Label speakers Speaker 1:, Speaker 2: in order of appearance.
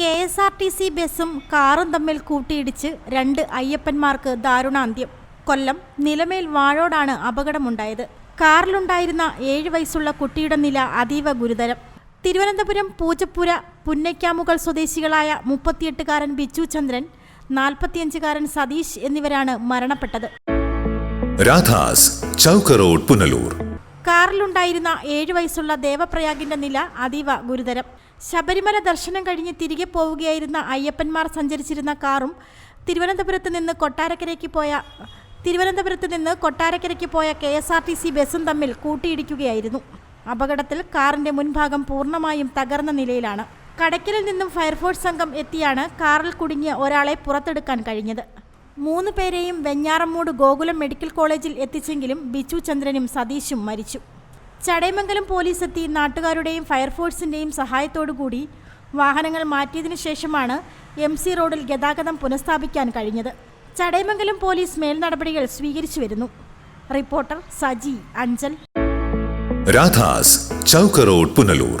Speaker 1: K S R T C ബസ്സും കാറും തമ്മിൽ കൂട്ടിയിടിച്ച് രണ്ട് അയ്യപ്പന്മാർക്ക് ദാരുണാന്ത്യം. കൊല്ലം നിലമേൽ വാഴോടാണ് അപകടമുണ്ടായത്. കാറിലുണ്ടായിരുന്ന ഏഴ് വയസ്സുള്ള കുട്ടിയുടെ നില അതീവ ഗുരുതരം. തിരുവനന്തപുരം പൂജപ്പുര പുന്നയ്ക്കാമുകൾ സ്വദേശികളായ മുപ്പത്തിയെട്ടുകാരൻ ബിച്ചു ചന്ദ്രൻ നാൽപ്പത്തിയഞ്ചുകാരൻ സതീഷ് എന്നിവരാണ് മരണപ്പെട്ടത്.
Speaker 2: രാധാസ് ചൗക്ക് റോഡ് പുനലൂർ.
Speaker 1: കാറിലുണ്ടായിരുന്ന ഏഴു വയസ്സുള്ള ദേവപ്രയാഗിന്റെ നില അതീവ ഗുരുതരം. ശബരിമല ദർശനം കഴിഞ്ഞ് തിരികെ പോവുകയായിരുന്ന അയ്യപ്പന്മാർ സഞ്ചരിച്ചിരുന്ന കാറും തിരുവനന്തപുരത്ത് നിന്ന് കൊട്ടാരക്കരയ്ക്ക് പോയ തിരുവനന്തപുരത്ത് നിന്ന് കൊട്ടാരക്കരയ്ക്ക് പോയ K S R T C ബസ്സും തമ്മിൽ കൂട്ടിയിടിക്കുകയായിരുന്നു. അപകടത്തിൽ കാറിന്റെ മുൻഭാഗം പൂർണമായും തകർന്ന നിലയിലാണ്. കടയ്ക്കലിൽ നിന്നും ഫയർഫോഴ്സ് സംഘം എത്തിയാണ് കാറിൽ കുടുങ്ങിയ ഒരാളെ പുറത്തെടുക്കാൻ കഴിഞ്ഞത്. മൂന്ന് പേരെയും വെഞ്ഞാറമ്മൂട് ഗോകുലം മെഡിക്കൽ കോളേജിൽ എത്തിച്ചെങ്കിലും ബിച്ചു ചന്ദ്രനും സതീഷും മരിച്ചു. ചടയമംഗലം പോലീസ് എത്തി നാട്ടുകാരുടെയും ഫയർഫോഴ്സിന്റെയും സഹായത്തോടുകൂടി വാഹനങ്ങൾ മാറ്റിയതിനു ശേഷമാണ് എം സി റോഡിൽ ഗതാഗതം പുനഃസ്ഥാപിക്കാൻ കഴിഞ്ഞത്. ചടയമംഗലം പോലീസ് മേൽനടപടികൾ സ്വീകരിച്ചു വരുന്നു. റിപ്പോർട്ടർ സജി അഞ്ചൽ.
Speaker 2: രാധാസ് ചൗക്കറോഡ് പുനലൂർ.